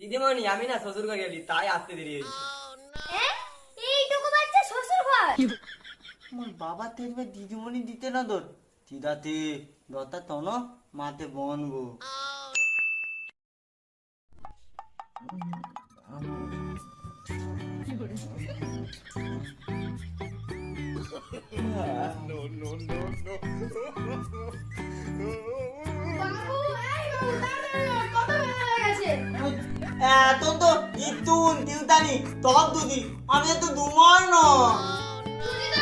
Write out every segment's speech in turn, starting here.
দিদিমণি আমি না শ্বশুর ঘরে গেলি তাই আসতে দেরি হয়েছে। এইটুকু বাচ্চা শ্বশুর ঘর আমার বাবা দিদিমণি দিতে না তোর দিদাতে দতা তন মাতে বনবো কত বেলা হয়ে গেছে এত তো ইতুন তিউতানি তব দুদি আমি তো দুমার ন তুমি তো।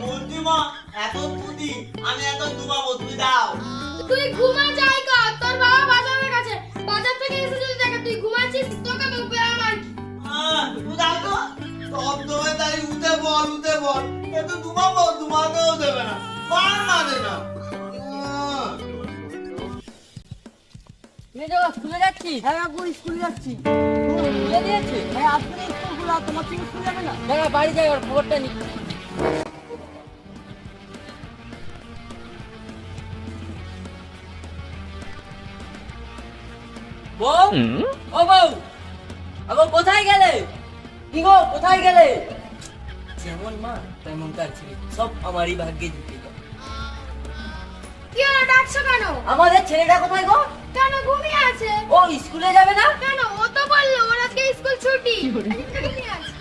বলছি মা এত দুদি আমি এত দুমাবো তুই দাও। তুই ঘুমা যাই কর তোর বাবা বাজারে গেছে। বাজার থেকে এসে যদি দেখে তুই ঘুমাচ্ছিস তোকে বকবে আমার হ্যাঁ, তুই দাও তো। তব দোয়ে তাই উঠে বল উঠে বল। এত দুমাবো দুমাতেও দেবে না। পার মানে না। স্কুলে যাচ্ছি। হ্যাঁ কাকু স্কুলে যাচ্ছি। স্কুলে দিয়েছে? হ্যাঁ আজকে স্কুল খোলা তোমার তুমি স্কুল যাবে না? দাঁড়া বাড়ি যাই ওর খবরটা নি বউ? ও বউ আগো কোথায় গেলে? কি গো কোথায় গেলে? যেমন মা তেমন তার ছেলে। সব আমারই ভাগ্যে কি ডাকছো কেন? আমাদের ছেলেটা কোথায় গো? কেন ঘুমিয়ে আছে? ও স্কুলে যাবে না? কেন? ও তো বলল ওর আজকে স্কুল ছুটি। ঘুমিয়ে আছে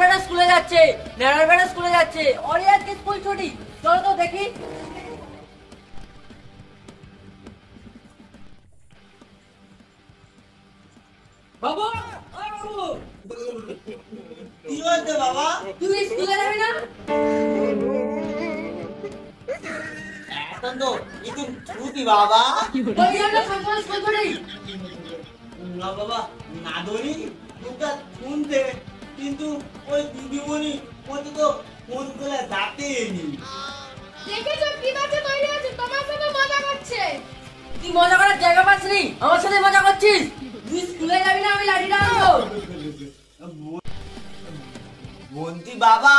বেটা স্কুলে যাচ্ছে নেড়ার বেটা স্কুলে যাচ্ছে। ওরে আজকে স্কুল ছুটি। চলো তো দেখি। বাবু। কি হয়েছে বাবা? তুই স্কুলে যাবি না? এখন তো ইতুন ছুটি বাবা। ওই জন্য সকালে স্কুল ছুটি না বাবা নাদনি মুখটা শুনতে কিন্তু ওই দিদিমণি ওতে তো ফোন করে ডাকেনি দেখেছ কি বাচ্চা তৈরি হয়েছে? তোমার সাথে মজা করছে। তুই মজা করার জায়গা পাচ্ছিস আমার সাথে মজা করছিস? তুই স্কুলে যাবি না আমি লাঠিটা আনব বন্তি বাবা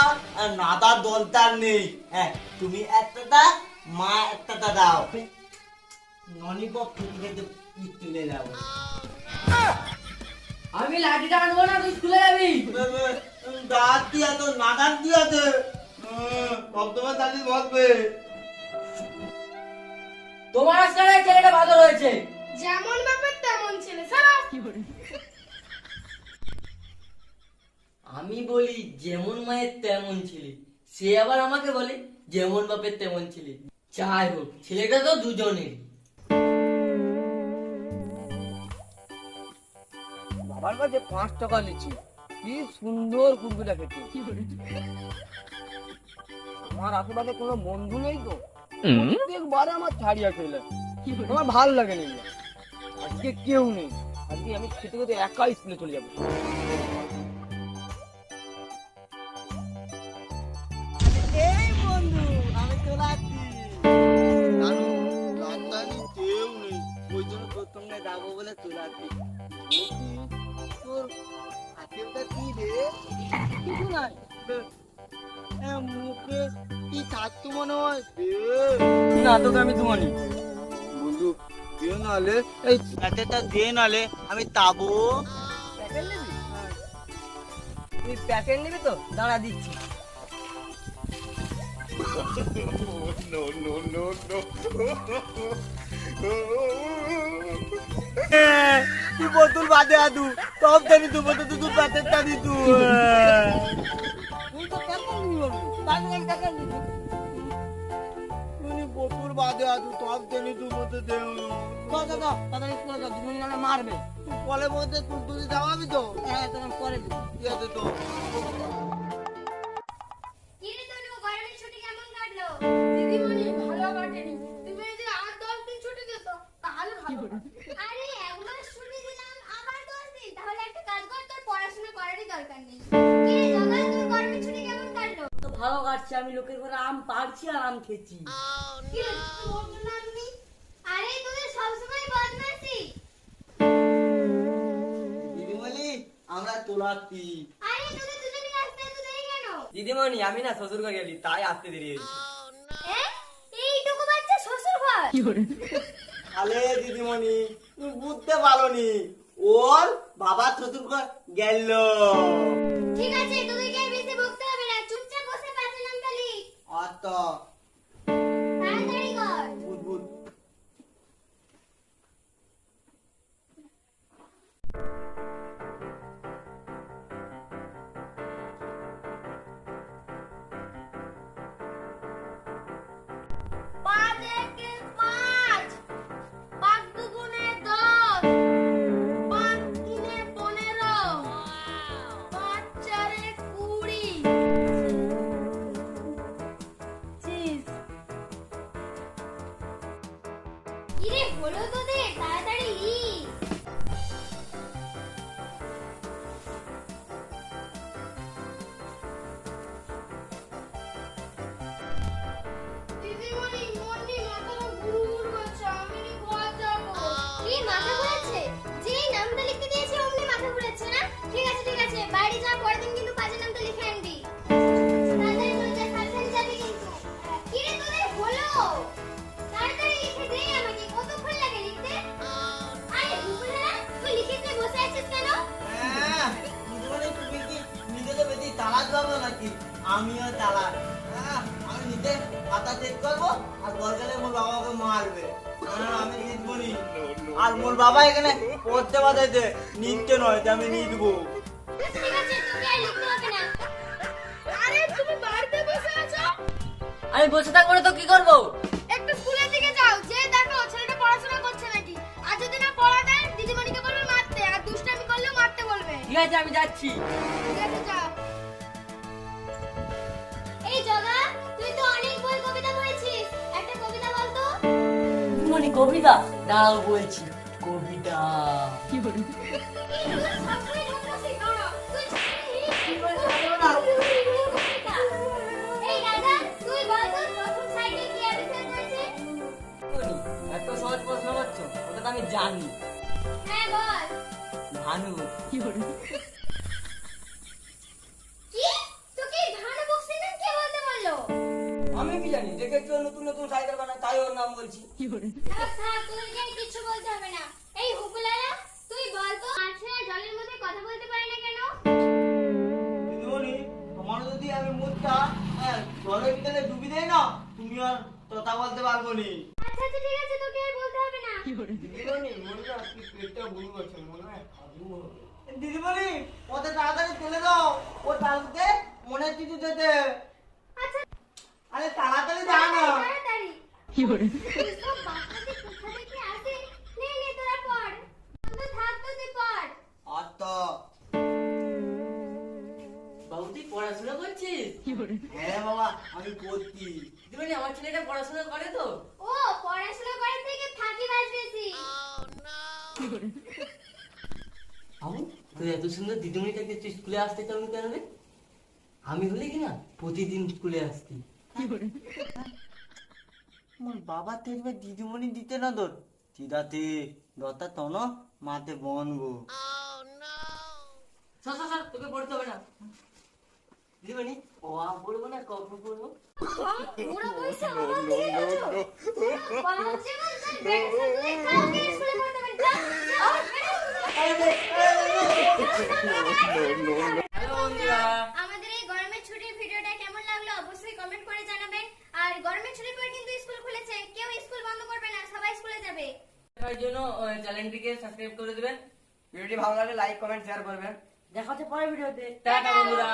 নাদার দলতার নেই। হ্যাঁ তুমি একটাটা মা একটাটা দাও। ননি পপ থেকে তুলে দাও আমি লাঠিটা আনব না তুই স্কুলে যাবি? দাঁত দিয়া তো তালি বসবে। তোমার ছেলেটা ভালো রয়েছে যেমন ব্যাপার তেমন ছেলে সারা আমি বলি যেমন মায়ের তেমন ছেলে। সে আবার আমাকে বলে যেমন বাপের তেমন ছেলে। যাই হোক ছেলেটা তো দুজনের। বাবার কাছে পাঁচ টাকা নিচ্ছি। কি সুন্দর কুকুরটা খেতে। আমার আশেপাশে কোনো বন্ধু নেই তো? প্রত্যেকবারে আমার ছাড়িয়া খেলে। আমার ভালো লাগে না আজকে কেউ নেই। আজকে আমি খেতে খেতে একা স্কুলে চলে যাব। না তোকে আমি তোমানি বন্ধু দে নালে এই প্যাকেটটা দে নালে আমি তাবো। প্যাকেট নিবি? তুই প্যাকেট নিবি তো? দাঁড়া দিচ্ছি। তুই বোতল বাদে আদু? সব জানি তু বোতল তুই প্যাকেটটা দি তু তুই তো প্যাকেট নিবি আমি প্যাকেট নিবি। বোতল বাদে আদু সব জানি দে তাড়াতাড়ি যাও দুজন নাহলে মারবে। কলের মধ্যে তুই তুই যাওয়াবি তো? হ্যাঁ তোকে পরে দিবি ঠিক আছে তো। কি রে তনু গরমের ছুটি কেমন কাটলো? দিদিমণি ভালো কাটেনি তুমি যদি আর দশ দিন ছুটি দিত তাহলে ভালো। আরে এক মাস ছুটি দিলাম আবার দশ দিন। তাহলে একটা কাজ কর তোর পড়াশোনা করারই দরকার নেই। ভালো কাটছে আমি লোকের ঘরে আম পাড়ছি আর আম খেছি আরে তোদের সবসময় বদমাশি। দিদিমণি আমরা তোলাচ্ছি আরে তোদের দুজনে আসতে এত দেরি কেন? দিদিমণি আমি না শ্বশুর ঘরে গেলি তাই আসতে দেরি হয়েছে? এইটুকু বাচ্চা শ্বশুর ঘর আলে দিদিমণি তুমি বুঝতে পারোনি ওর বাবা চতুর গেল। ঠিক আছে তোদেরকে আর বেশি বকতে হবে না চুপচাপ বসে পাঁচের নামটা লিখ অত তাড়াতাড়ি কর বুঝ কিরে হলো তোদের তাড়াতাড়ি দিদিমণি মন্ডি মাথাটা ঘুরু ঘুরু করছে আমি ঘর যাব। কি মাথা ঘুরেছে আমিও হ্যাঁ, আমি নিজে খাতা চেক করব আর ঘর গেলে মোর বাবাকে মারবে। আমি নিতবনি আর মোর বাবা এখানে পড়তে বাজাইছে নিতে নয় যে আমি নিতবো ঠিক আছে তোকে আর লিখতে হবে না। আরে তুমি বাড়িতে বসে আমি বসে থাকব না তো কি করব? একটু স্কুলের দিকে যাও যে দেখো ছেলেটা পড়াশোনা করছে নাকি। আর যদি না পড়া দেয় দিদিমণিকে বলবে মারতে আর দুষ্টামি করলেও মারতে বলবে। ঠিক আছে আমি যাচ্ছি। ঠিক আছে যাও। কি আবিষ্কার করেছে এত সহজ প্রশ্ন করছ ওটা তো আমি জানি। হ্যাঁ বল। ভানু। কি আমি কি জানি? দেখে কেউ নতুন নতুন সাইকেল বানায় তাই ওর নাম বলছি। কিচ্ছু বলতে হবে না। এই হুকুলারা তুই বল তো মাছেরা জলের মধ্যে কথা বলতে পারে না কেন? দিদিমণি তোমার যদি আমি মুখটা হ্যাঁ, জলের ভিতরে ডুবি দেয় না তুমি আর কথা বলতে পারব নি। আচ্ছা আচ্ছা ঠিক আছে তোকে আর বলতে হবে না। দিদিমণি মনে হয় আজকে পেটটা ভুল করছে মনে হয় খাব হবে। দিদিমণি ওতে তাড়াতাড়ি তুলে দাও। ও তালতে মনে হচ্ছে কিছু যেতে আরে তাড়াতাড়ি যা না। পড়াশোনা হ্যাঁ বাবা আমি পড়ছি। দিদিমণি আমার ছেলেটা পড়াশোনা করে তো? ও পড়াশোনা করার থেকে ফাঁকি বাজ বেশি বাবু তুই এত সুন্দর দিদিমণিটাকে তুই স্কুলে আসতে চাও কেন রে? আমি হলে কি না প্রতিদিন স্কুলে আসতি। আমার বাবা দেখবে দিদিমণি দিতে না তোর? চিদাতে দতা তো না মাতে বনবো সর সর সর তোকে পড়তে হবে না। দিদিমণি ও আ পড়ব না কখন পড়ব আমার গেছো? স্কুলে পড়তে যা ভিডিওটা কেমন লাগল অবশ্যই কমেন্ট করে জানাবেন। আর গরমের ছুটির পর কিন্তু স্কুল খুলেছে কেউ স্কুল বন্ধ করবে না সবাই স্কুলে যাবে। দেখার জন্য চ্যানেলটিকে সাবস্ক্রাইব করে দিবেন। ভিডিওটি ভালো লাগলে লাইক কমেন্ট শেয়ার করবেন। দেখা হচ্ছে পরের ভিডিওতে। টাটা। বন্ধুরা।